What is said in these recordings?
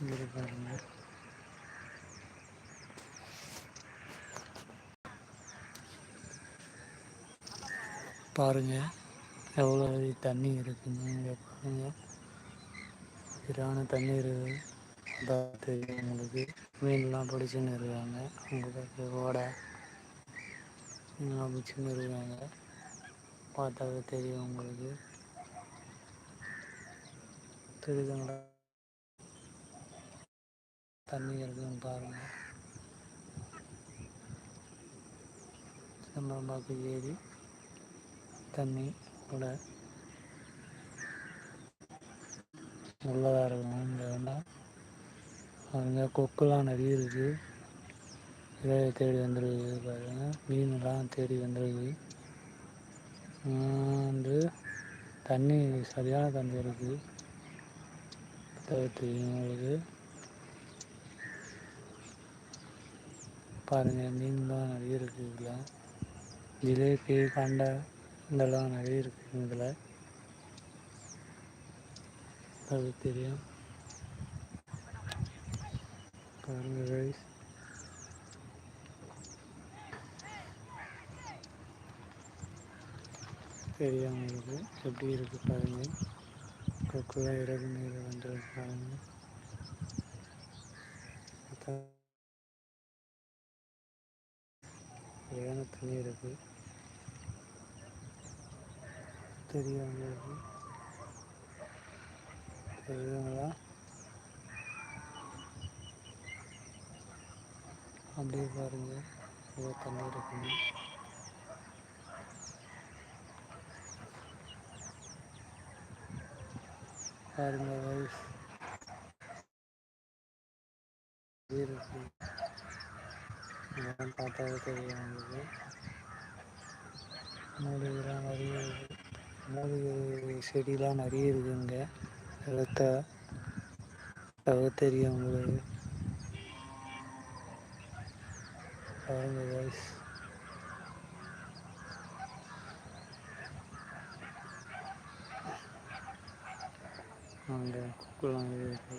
இங்கே பாருங்க. பாருங்க எவ்வளோ தண்ணி இருக்குன்னு இங்க பாருங்க. சீரான இருக்குது. அதான் தெரியும் உங்களுக்கு. மீன்லாம் பிடிச்சுன்னு இருக்காங்க உங்களுக்கு ஓடை. மீன்லாம் பிடிச்சுன்னு இருக்காங்க பார்த்தாவே தெரியும் உங்களுக்கு. தெரியுதுங்களா? தண்ணி இருக்குன்னு பாருங்கள் செம்பரம்பாக்கு ஏரி தண்ணி கூட. உள்ளதாக இருக்கும்? இங்கே வேண்டாம். பாருங்க கொக்குலாம் நிறைய இருக்குது இறைய தேடி வந்துருக்குது பாருங்கள் மீன்லாம் தேடி வந்துருக்கு வந்து தண்ணி சரியான தண்ணி இருக்குது தெரியும் உங்களுக்கு பாருங்கள் மீன்லாம் நிறைய இருக்குது இதில். ஜிலேபி கண்டை இதெல்லாம் நிறைய இருக்குது இதில். அது தெரியும். பாருங்க ரைஸ் தெரியும் உங்களுக்கு எப்படி இருக்குது பாருங்கள் கொக்குள்ள இறகு நீர் வந்துருக்கு பாருங்கள் தண்ணி இருக்கு தெரியும் உங்களுக்கு அப்படியே பாருங்க. இவ்வளோ தண்ணி இருக்குங்க பாருங்க வயசு இருக்கு இதெல்லாம் பார்த்தாவே தெரியும் உங்களுக்கு மூலிகைலாம் நிறைய மூலிகை செடிலாம் நிறைய இருக்குங்க வெத்த அது தெரியும் உங்களுக்கு பாருங்க guys. அங்க குக்குலாம் இருக்கு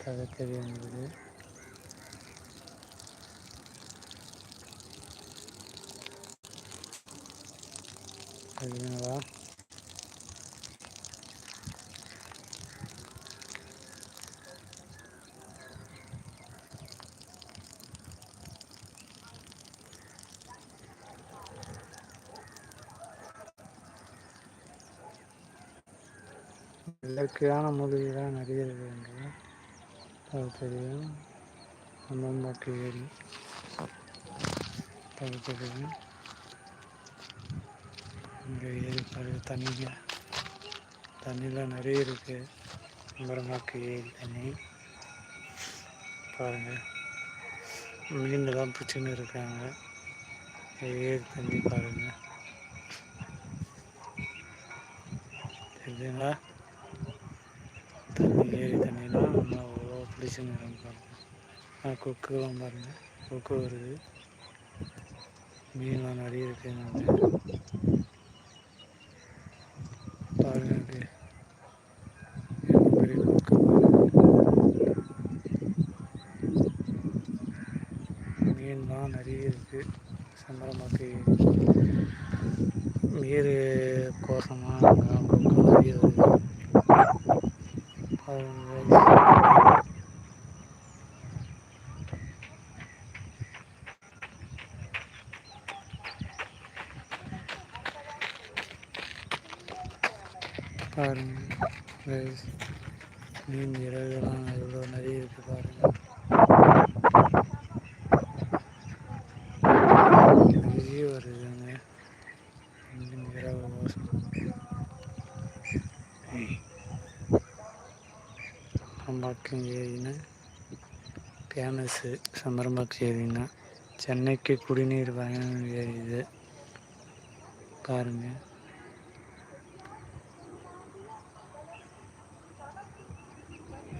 இருக்கு பாருங்க பார்த்தாவே தெரியும் உங்களுக்கு தெரியுங்களா இயற்கையான மூலிகைலாம் நிறைய இருக்குங்க அது தெரியும். அம்மம்மாக்கு ஏரி அது தெரியும். இங்கே ஏரி பாரு தண்ணியில். தண்ணிலாம் நிறைய இருக்குது அம்பரமாக்கு ஏரி தண்ணி. பாருங்கள் மீன்லாம் பிடிச்சின்னு இருக்காங்க. ஏரி தண்ணி பாருங்கள் தெரியுதுங்களா தண்ணி ஏரி தண்ணிலாம் நம்ம அவ்வளோ பிடிச்சின்னு இருக்காங்க கொக்குலாம் பாருங்கள் கொக்கு வருது. மீன்லாம் நிறைய இருக்குங்க பாருங்க அது. பெரிய கொக்கு. பாருங்க மீன்லாம் நிறைய மீன் இறகுலாம் எவ்வளோ நிறைய இருக்குது பாருங்கள் நிறைய வருதுங்க மீன் இரவு மோசம் சம்பரம்பாக்கம் ஏரின்னா ஃபேமஸ்ஸு சம்பரம்பாக்கம் ஏரின்னா சென்னைக்கு குடிநீர் பயணம் ஏறி இது பாருங்கள்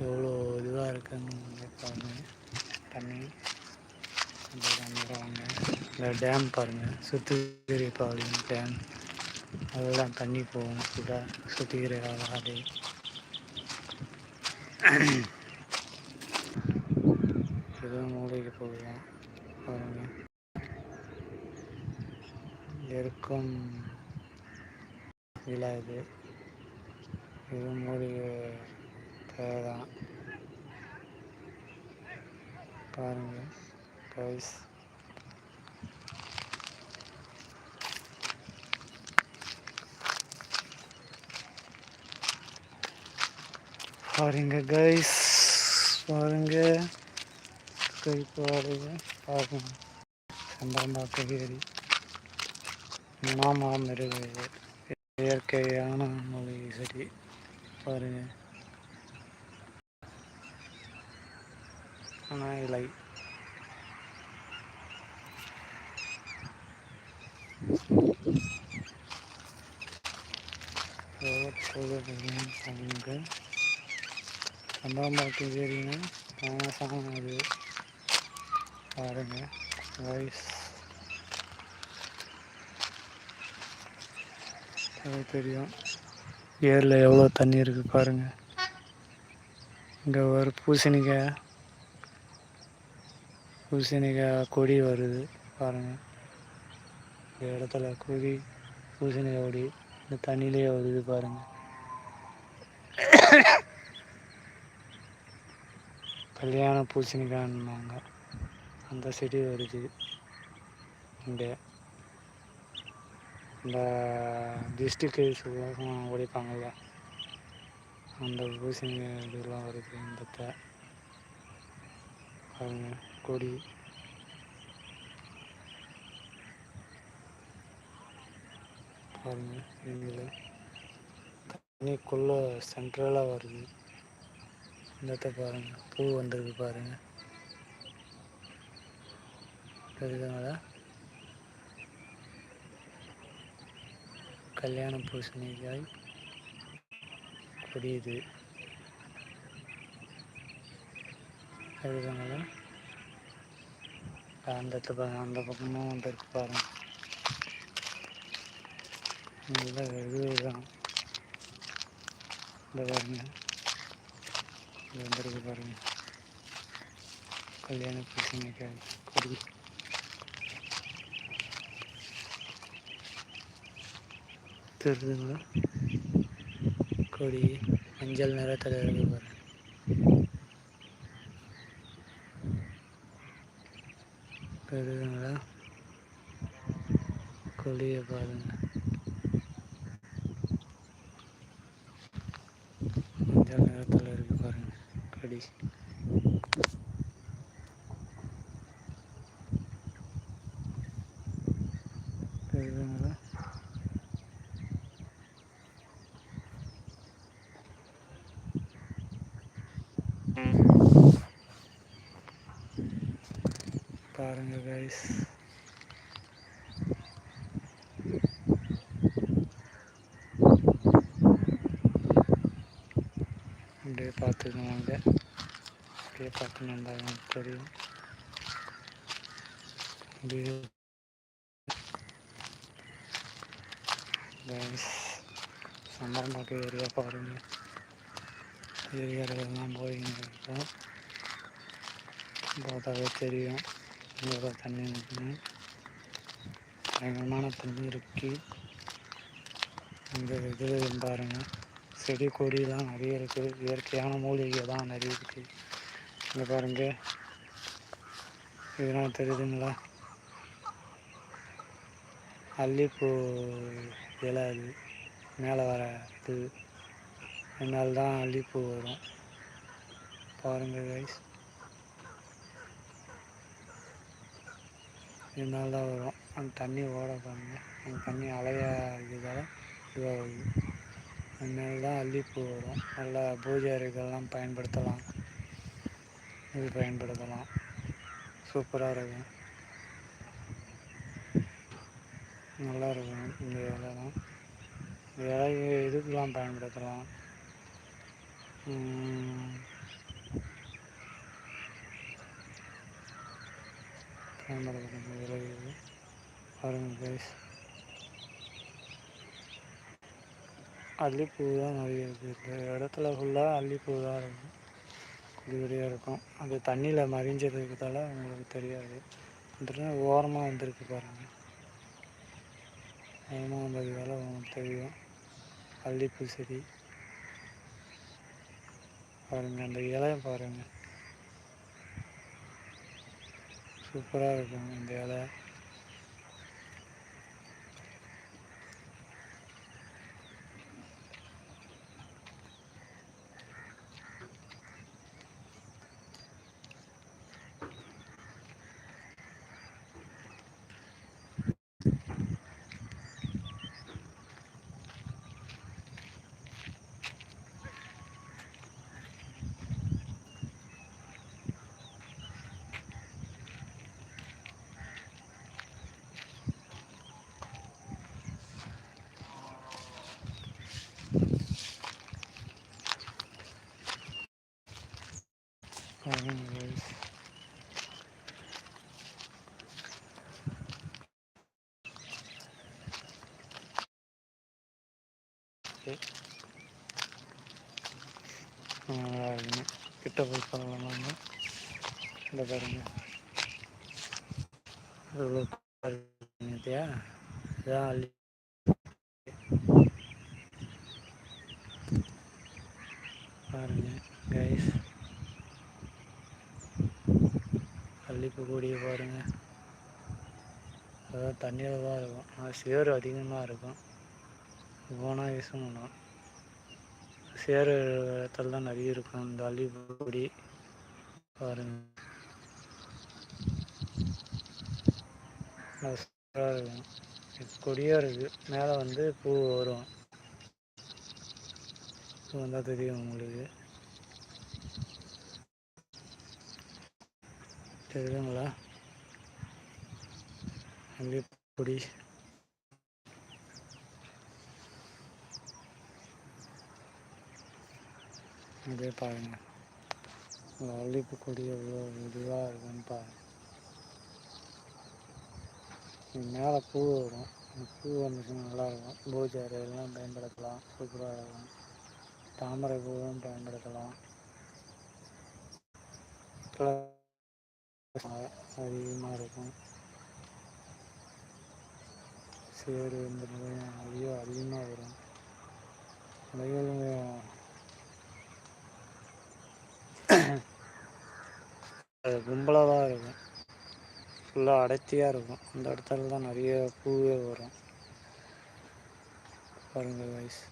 எவ்வளோ இதுவாக இருக்குன்னு பாருங்கள் தண்ணி. வாங்க. இந்த டேம் பாருங்கள் சுத்திகிரி பாளையம் டேம் அதெல்லாம் தண்ணி போகும் இதாக சுத்திகிரி ஆகாது. எதுவும் மூலிகை போகலாம் பாருங்க. எருக்கம் விழாது இது. மூலிகை தேவைதான் பாருங்கள் கைஸ் பாருங்க கைஸ் பாருங்க. கை பாருங்க. பாருங்க. சம்பரம்பாக்க ஏரி மாமா மிருக இயற்கையான முறையை சரி. பாருங்கள் ஆனால் இலை பாருங்க சம்பளம்பாக்கு ஏரிங்க ஃபேமஸான அது பாருங்க வாய்ஸ் அது தெரியும் ஏரில் எவ்வளோ தண்ணி இருக்குது பாருங்கள் இங்கே ஒரு பூசணிக்காய் பூசணிக்காய் கொடி வருது பாருங்கள் இந்த இடத்துல கொடி பூசணிக்காய் கொடி இந்த தண்ணியிலே வருது பாருங்கள் கல்யாண பூசணிக்காய்னாங்க அந்த செடி வருது. இங்கே இந்த டிஸ்ட்ரிக்ட் சுகம் உடைப்பாங்கள்ல அந்த பூசணி இதெல்லாம் வருது இந்த த- பாருங்க கொடி பாருங்க நீங்களே. தண்ணிக்குள்ளே சென்ட்ரலாக வருது. இந்த இடத்த பாருங்க பூ வந்திருக்கு பாருங்க. தெரியுதுங்களா? கல்யாண பூசணிக்காய். கொடியுது. இது அந்த இடத்துல அந்த பக்கமும் வந்துருக்கு பாருங்க. நல்லா இதுதான் இந்த பாருங்க. இது வந்திருக்கு பாருங்க. கல்யாண பூசணிக்காய் கொடி தெரியுதுங்களா? கொடி மஞ்சள் நிறத்தில் இருக்கு பாருங்க தெரியுதுங்களா கொடியை பாருங்க. மஞ்சள் நிறத்தில் இருக்கு பாருங்க கொடி. தெரியுதுங்களா? பாருங்க கைஸ் அப்படியே பார்த்துக்குவாங்க அப்படியே பார்த்துன்னு எனக்கு தெரியும் அப்படியே கைஸ் ஏரியா பாருங்க ஏரியாவிலாம் போயிங்க பார்த்தாவே தெரியும் இங்கே தண்ணி இருக்குன்னு பயங்கரமான தண்ணி இருக்கு இந்த இது பாருங்க செடி கொடியெலாம் நிறைய இருக்குது இயற்கையான மூலிகை தான் நிறைய இருக்குது இந்த பாருங்க. இதெல்லாம் தெரியுதுங்களா? அல்லிப்பூ இலை அது மேலே வர இது. என்னால் தான் அல்லிப்பூ வரும். பாருங்கள் கைஸ் இதனால தான் வரும். அந்த தண்ணி ஓட பாருங்க. அந்த தண்ணி அலையா இதுதால இதுவாகுது அதனால தான் அல்லிப்பூ வரும். நல்லா பூஜை அறைகள்லாம் பயன்படுத்தலாம். இது பயன்படுத்தலாம். சூப்பராக இருக்கும். நல்லா இருக்கும் இந்த இலைலாம். இந்த இலை இதுக்கெலாம் பயன்படுத்தலாம்? பயன்படுத்தலாம் இலை இது. கைஸ் அல்லிப்பூ தான் நிறைய இருக்குது. இந்த இடத்துல ஃபுல்லாக அல்லிப்பூ தான் இருக்கும் குடி இருக்கும். அது தண்ணியில் மறிஞ்சதுக்குதால உங்களுக்கு தெரியாது. வந்துட்டு ஓரமாக வந்திருக்கு பாருங்கள் ஓரமாக வேலை உங்களுக்கு தெரியும். அல்லிப்பூ செடி பாருங்கள் அந்த இலையை பாருங்கள் சூப்பராக இருக்கும் இந்த இலை பாருங்க guys. Okay. நல்லா இருக்குங்க கிட்ட போய் பார்க்கலாம் இந்த பாருங்க. பார்த்தியா இதான் அள்ளி. பாருங்க கைஸ் அள்ளிப்பு கூடிய பாருங்க. அதான் தண்ணியில் தான் இருக்கும். ஆனால் சேறு அதிகமாக இருக்கும். போனால் யூஸ் பண்ணலாம் சேர இடத்துல தான் நிறைய இருக்கும். இந்த அள்ளிப்பூ பாருங்க. நல்லா சூப்பராக இருக்கும். கொடியாக இருக்குது மேலே வந்து பூ வரும். பூ வந்தால் தெரியும் உங்களுக்கு. தெரியுதுங்களா? அள்ளிப்பொடி. இதே பாருங்க. இந்த அள்ளிப்பூ கொடி எவ்வளோ இதுவாக இருக்குன்னு பாருங்கள் மேலே பூ வரும். பூ வந்துச்சுன்னா நல்லாயிருக்கும் பூஜை அறையெல்லாம் பயன்படுத்தலாம். சூப்பராக இருக்கும். தாமரை பூவும் பயன்படுத்தலாம். அதிகமாக இருக்கும். சேரு இந்த நோயும் அதிகமாக வரும். நோய்களும் அது கும்பலாக தான் இருக்கும். ஃபுல்லாக அடர்த்தியாக இருக்கும். அந்த இடத்துல தான் நிறைய பூவே வரும். பாருங்க வயசு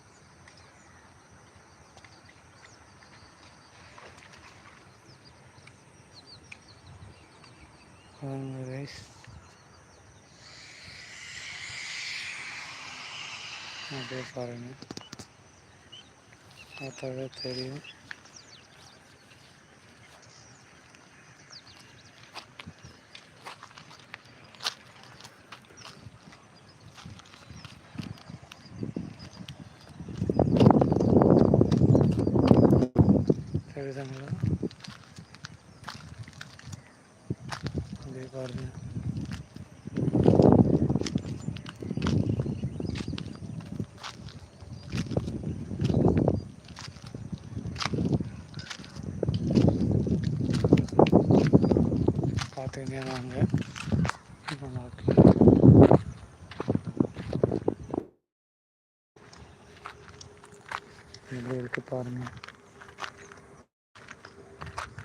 பாருங்க வயசு அப்படியே பாருங்க. பார்த்தாவே தெரியும் தெரியுதுங்களா அப்படியே பாருங்க பார்த்துக்கிட்டே வாங்க இப்போ உங்களுக்கு எப்படி இருக்கு பாருங்க.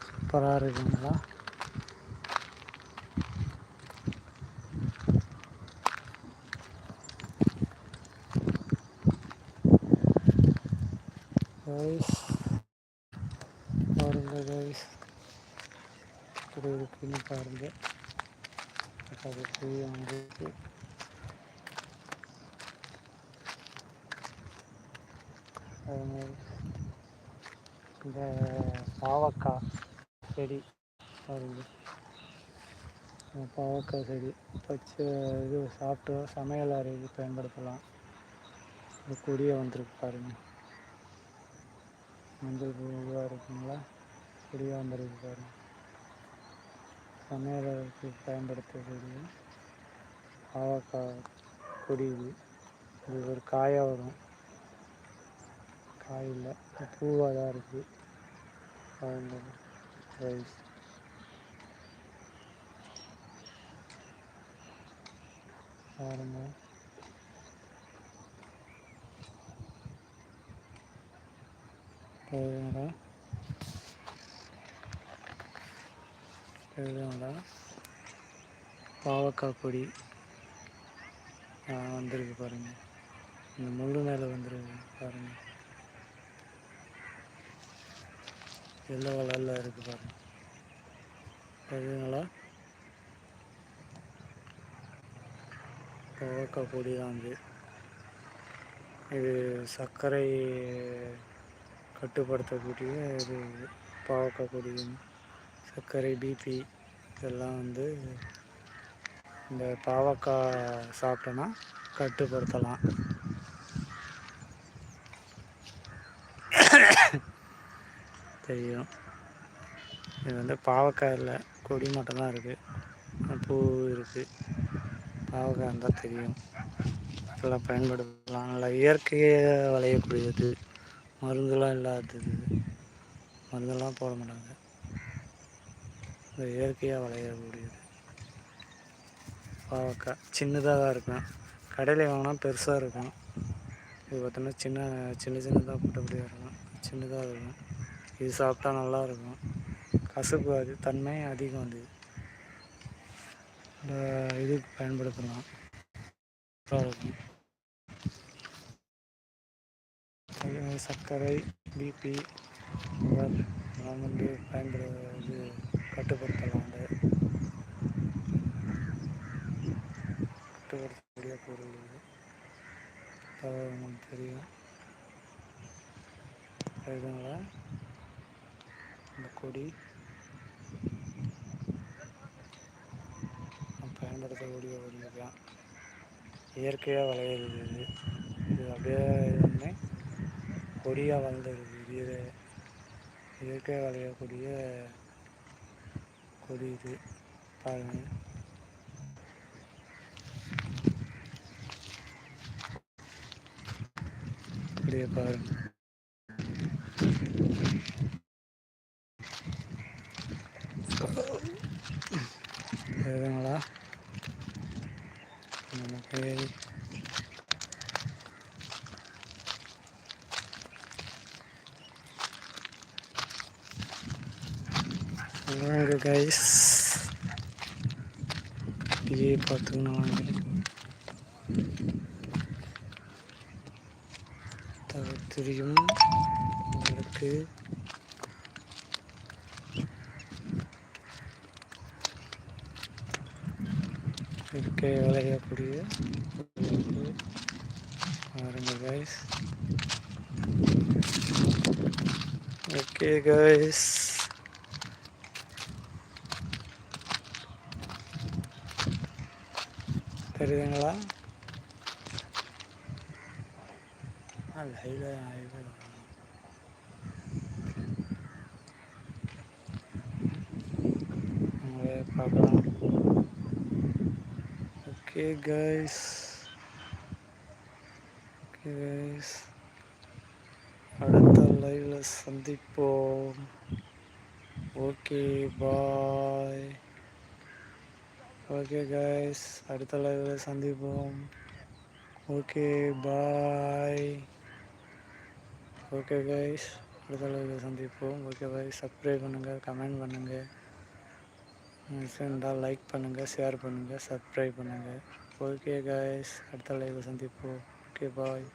சூப்பராக இருக்குங்களா? கைஸ் பாருங்க கைஸ் இப்படி இருக்குன்னு பாருங்க அது போய் உங்களுக்கு அது மாதிரி இந்த பாவக்காய் செடி பாருங்க பாவக்காய் செடி பச்சை இது சாப்பிட்டு சமையல் அறைக்கு பயன்படுத்தலாம். இந்த கொடியை வந்திருக்கு பாருங்கள். மஞ்சள் பூ இதுவாக இருக்குங்களா? கொடியாக வந்திருக்கு பாருங்கள். சமையல் பயன்படுத்தக்கூடிய ஆவக்காய் கொடி இது இது ஒரு காயாக வரும். காய் இல்லை பூவாக தான் இருக்குது ரைஸ். பாருங்க தேவையாடா இதுதான்டா பாவக்காய் பொடி. ஆ, வந்திருக்கு இந்த முள்ளு மேலே வந்துருக்கு பாருங்கள் எல்லோ கலரில் இருக்குது பாருங்கள் தெரியுங்களா பாவக்காய் பொடி தான் இது. இது சர்க்கரை கட்டுப்படுத்தக்கூடிய இது பாவக்காய் பொடி சர்க்கரை பிபி இதெல்லாம் வந்து இந்த பாவக்காய் சாப்பிட்டோன்னா கட்டுப்படுத்தலாம். தெரியும். இது வந்து பாவக்காய் இல்லை கொடி மட்டும்தான் இருக்குது பூ இருக்குது பாவக்காய் இருந்தால் தெரியும். இதெல்லாம் பயன்படுத்தலாம். நல்லா இயற்கையாக விளையக்கூடியது. மருந்துலாம் இல்லாதது. மருந்தெல்லாம் போட மாட்டாங்க. இயற்கையாக விளையக்கூடியது பாவக்காய் சின்னதாக தான் இருக்கும். கடையில் வாங்கினா பெருசாக இருக்கும். இது பார்த்தோன்னா சின்ன சின்ன சின்னதாக போட்டபடியாக இருக்கும். சின்னதாக இருக்கும். இது சாப்பிட்டா நல்லா இருக்கும். கசப்பு அது தன்மை அதிகம் அது. இந்த இதுக்கு பயன்படுத்தலாம். இருக்கும். சர்க்கரை பிபி எல்லாம் வந்து கட்டுப்படுத்தலாம் அந்த கட்டுப்படுத்தக்கூடிய பொருள் இது தகவல் உங்களுக்கு தெரியும். இதுங்களா இந்த கொடி. பயன்படுத்தக்கூடிய ஒரு இதுதான் இயற்கையாக வளையிறது இது இது அப்படியே கொடியாக வளர்ந்துருது. இது இயற்கையாக வளையக்கூடிய கொடி இது பாருங்கள் அப்படியே பாருங்க. வாங்க கைஸ் இப்படியே பார்த்துக்கணும் வாங்க தவிர்த்திரியும் உங்களுக்கு இயற்கை விளையக்கூடிய பாருங்க கைஸ் ஓகே கைஸ் ஆ லைவ்ல உங்களே பார்க்கலாம். ஓகே கைஸ் ஓகே கைஸ் அடுத்த லைவ்ல சந்திப்போம். ஓகே பாய் ஓகே கைஸ் அடுத்த லைவில் சந்திப்போம். ஓகே பாய் ஓகே கைஸ் அடுத்த லைவில் சந்திப்போம். ஓகே பாய் சப்ஸ்கிரைப் பண்ணுங்கள் கமெண்ட் பண்ணுங்கள் இருந்தால் லைக் பண்ணுங்கள் ஷேர் பண்ணுங்கள் சப்ஸ்கிரைப் பண்ணுங்கள் ஓகே கைஸ் அடுத்த லைவில் சந்திப்போம். ஓகே பாய்